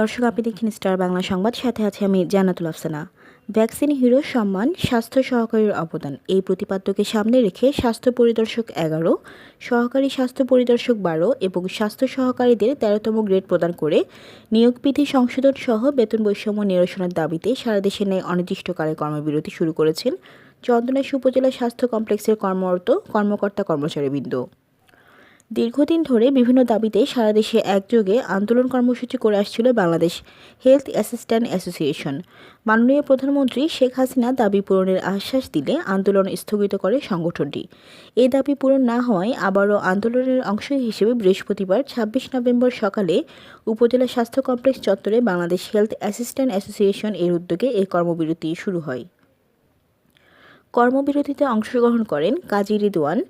দর্শক, আপনি দেখছেন স্টার বাংলা সংবাদ। সাথে আছে আমি জানাতুল আফসানা। ভ্যাকসিন হিরো সম্মান, স্বাস্থ্য সহকারীর অবদান। এই প্রতিপাদ্যকে সামনে রেখে স্বাস্থ্য পরিদর্শক এগারো, সহকারী স্বাস্থ্য পরিদর্শক বারো এবং স্বাস্থ্য সহকারীদের তেরোতম গ্রেড প্রদান করে নিয়োগ বিধি সংশোধন সহ বেতন বৈষম্য নিরসনের দাবিতে সারা দেশে ন্যায় অনির্দিষ্টকালে কর্মবিরতি শুরু করেছেন চন্দনাইশ উপজেলা স্বাস্থ্য কমপ্লেক্সের কর্মরত কর্মকর্তা কর্মচারীবৃন্দ। দীর্ঘদিন ধরে বিভিন্ন দাবিতে সারা দেশে একযোগে আন্দোলন কর্মসূচি করে আসছিল বাংলাদেশ হেলথ অ্যাসিস্ট্যান্ট অ্যাসোসিয়েশন। মাননীয় প্রধানমন্ত্রী শেখ হাসিনা দাবি পূরণের আশ্বাস দিলে আন্দোলন স্থগিত করে সংগঠনটি। এই দাবি পূরণ না হওয়ায় আবারও আন্দোলনের অংশ হিসেবে বৃহস্পতিবার ছাব্বিশ নভেম্বর সকালে উপজেলা স্বাস্থ্য কমপ্লেক্স চত্বরে বাংলাদেশ হেলথ অ্যাসিস্ট্যান্ট অ্যাসোসিয়েশন এর উদ্যোগে এই কর্মবিরতি শুরু হয়। কর্মবিরতিতে অংশগ্রহণ করেন কাজী রিদওয়ান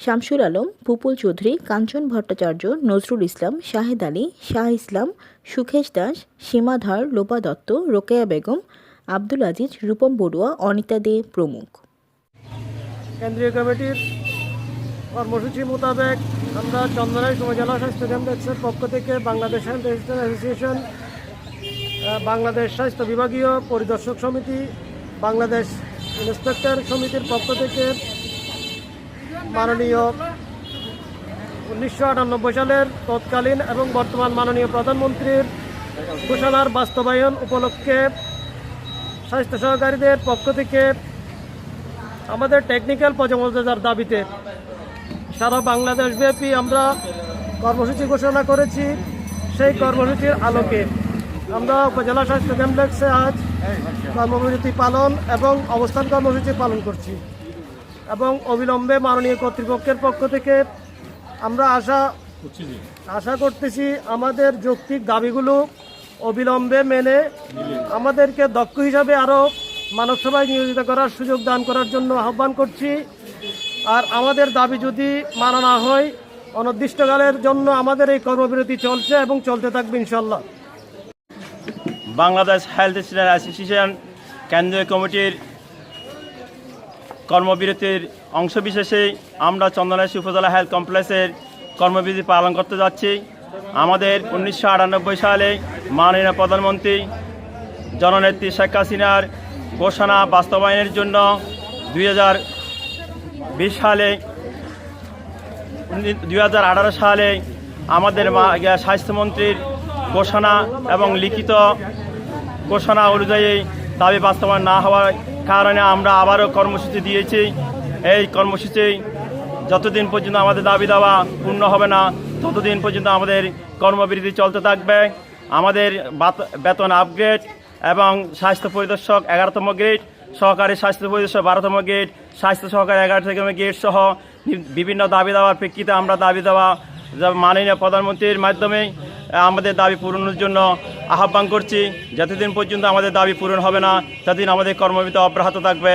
শামসুল আলম, পুপুল চৌধুরী, কাঞ্চন ভট্টাচার্য, নজরুল ইসলাম, শাহেদ আলী, শাহ ইসলাম, সুখেশ দাস, সীমা ধর, লোপা দত্ত, রোকেয়া বেগম, আব্দুল আজিজ, রূপম বড়ুয়া, অনিতা দে প্রমুখ। কেন্দ্রীয় কমিটির কর্মসূচি মোতাবেক আমরা চন্দনাইশ উপজেলা স্বাস্থ্য কমপ্লেক্সের পক্ষ থেকে বাংলাদেশ হেলথ অ্যাসোসিয়েশন বাংলাদেশ স্বাস্থ্য বিভাগীয় পরিদর্শক সমিতি, বাংলাদেশ ইন্সপেক্টর সমিতির পক্ষ থেকে মাননীয় উনিশশো আটানব্বই সালের তৎকালীন এবং বর্তমান মাননীয় প্রধানমন্ত্রীর ঘোষণার বাস্তবায়ন উপলক্ষে স্বাস্থ্য সহকারীদের পক্ষ থেকে আমাদের টেকনিক্যাল পদমর্যাদার দাবিতে সারা বাংলাদেশব্যাপী আমরা কর্মসূচি ঘোষণা করেছি। সেই কর্মসূচির আলোকে আমরা উপজেলা স্বাস্থ্য কমপ্লেক্সে আজ কর্মবিরতি পালন এবং অবস্থান কর্মসূচি পালন করছি। এবং অবিলম্বে মাননীয় কর্তৃপক্ষের পক্ষ থেকে আমরা আশা আশা করতেছি আমাদের যৌক্তিক দাবিগুলো অবিলম্বে মেনে আমাদেরকে দক্ষ হিসাবে আরও মানবসভায় নিয়োজিত করার সুযোগ দান করার জন্য আহ্বান করছি। আর আমাদের দাবি যদি মানা না হয় অনির্দিষ্টকালের জন্য আমাদের এই কর্মবিরতি চলছে এবং চলতে থাকবে ইনশাল্লাহ বাংলাদেশ হেলথ অ্যাসোসিয়েশন কেন্দ্রীয় কমিটির কর্মবিরতির অংশবিশেষে আমরা চন্দনাশী উপজেলা হেলথ কমপ্লেক্সের কর্মবিরতি পালন করতে যাচ্ছি। আমাদের উনিশশো আটানব্বই সালে মাননীয় প্রধানমন্ত্রী জননেত্রী শেখ হাসিনার ঘোষণা বাস্তবায়নের জন্য দুই হাজার বিশ সালে, দুই হাজার আঠারো সালে আমাদের স্বাস্থ্যমন্ত্রীর ঘোষণা এবং লিখিত ঘোষণা অনুযায়ী দাবি বাস্তবায়ন না হওয়ার কারণে আমরা আবারও কর্মসূচি দিয়েছি। এই কর্মসূচি যতদিন পর্যন্ত আমাদের দাবি দেওয়া পূর্ণ হবে না, ততদিন পর্যন্ত আমাদের কর্মবিরতি চলতে থাকবে। আমাদের বেতন আপগ্রেড এবং স্বাস্থ্য পরিদর্শক এগারোতম গ্রেড সহকারী স্বাস্থ্য পরিদর্শক বারোতম গ্রেড স্বাস্থ্য সহকারী এগারোতম গ্রেড সহ বিভিন্ন দাবি দেওয়ার প্রেক্ষিতে আমরা দাবি দেওয়া মাননীয় প্রধানমন্ত্রীর মাধ্যমে আমাদের দাবি পূরণের জন্য আহ্বান করছি যতদিন পর্যন্ত আমাদের দাবি পূরণ হবে না ততদিন আমাদের কর্মবিত অব্যাহত থাকবে।